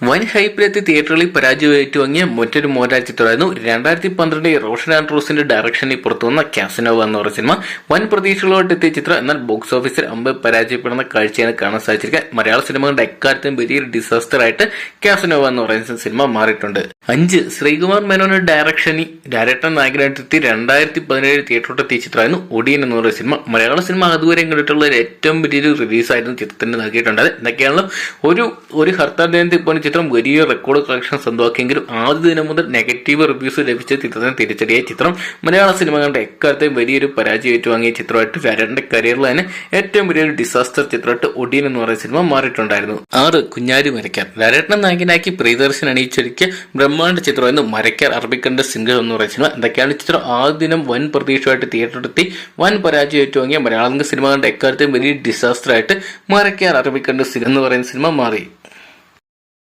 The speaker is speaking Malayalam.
വൻ ഹൈപ്പിലെത്തി തിയേറ്ററിൽ പരാജയം ഏറ്റുവാങ്ങിയ മറ്റൊരു മോഹൻലാൽ ചിത്രമായിരുന്നു. രണ്ടായിരത്തി പന്ത്രണ്ടിൽ റോഷൻ ആൻഡ്രൂസിന്റെ ഡയറക്ഷനിൽ പുറത്തുവന്ന കാസിനോവ എന്ന് പറഞ്ഞ സിനിമ. വൻ പ്രതീക്ഷകളോട്ട് എത്തിയ ചിത്രം. എന്നാൽ ബോക്സ് ഓഫീസിൽ അമ്പ് പരാജയപ്പെടുന്ന കാഴ്ചയാണ് കാണാൻ സാധിച്ചിരിക്കുക. മലയാള സിനിമകളുടെ എക്കാലത്തും വലിയൊരു ഡിസാസ്റ്റർ ആയിട്ട് കാസിനോവ എന്ന് പറയുന്ന സിനിമ മാറിയിട്ടുണ്ട്. അഞ്ച് ശ്രീകുമാർ മേനോന്റെ ഡയറക്ഷനിൽ ഡയറക്ടർ നായകനായിട്ടെത്തി രണ്ടായിരത്തി പതിനേഴ് തിയേറ്ററോട്ട് എത്തിയ ചിത്രമായിരുന്നു ഒടിയൻ എന്ന് പറയുന്ന സിനിമ. മലയാള സിനിമ അതുവരെ കണ്ടിട്ടുള്ള ഏറ്റവും വലിയൊരു റിലീസായിരുന്നു ചിത്രത്തിന് നൽകിയിട്ടുണ്ടായത് എന്തൊക്കെയാണല്ലോ ഒരു ഒരു ഹർത്താൽ ദിനത്തിൽ പോലും ചിത്രം വലിയ റെക്കോർഡ് കളക്ഷൻ സ്വന്തമാക്കിയെങ്കിലും ആദ്യ ദിനം മുതൽ നെഗറ്റീവ് റിവ്യൂസ് ലഭിച്ച ചിത്രത്തിന് തിരിച്ചടിയായ ചിത്രം മലയാള സിനിമ കണ്ട എക്കാലത്തെയും വലിയൊരു പരാജയം ഏറ്റുവാങ്ങിയ ചിത്രമായിട്ട് വരന്റെ കരിയറിൽ തന്നെ ഏറ്റവും വലിയൊരു ഡിസാസ്റ്റർ ചിത്രമായിട്ട് ഒടിയൻ എന്ന് പറയുന്ന സിനിമ മാറിയിട്ടുണ്ടായിരുന്നു. ആറ് കുഞ്ഞാരി മരക്കാർ. ലാലേട്ടനെ നായകനാക്കി പ്രിയദർശൻ അണിയിച്ചൊരുക്കിയ ബ്രഹ്മാണ്ഡ ചിത്രമായിരുന്നു മരക്കാർ അറബിക്കണ്ട സിംഗർ എന്ന് പറയുന്ന സിനിമ. എന്തൊക്കെയാണ് ചിത്രം? ആദ്യ ദിനം വൻ പ്രതീക്ഷയായിട്ട് തിയേറ്ററിലെത്തി വൻ പരാജയം ഏറ്റുവാങ്ങിയ സിനിമ സിനിമകളുടെ എക്കാലത്തെയും വലിയ ഡിസാസ്റ്റർ ആയിട്ട് മരക്കാർ അറബിക്കണ്ട സിംഗർ എന്ന് പറയുന്ന സിനിമ മാറി.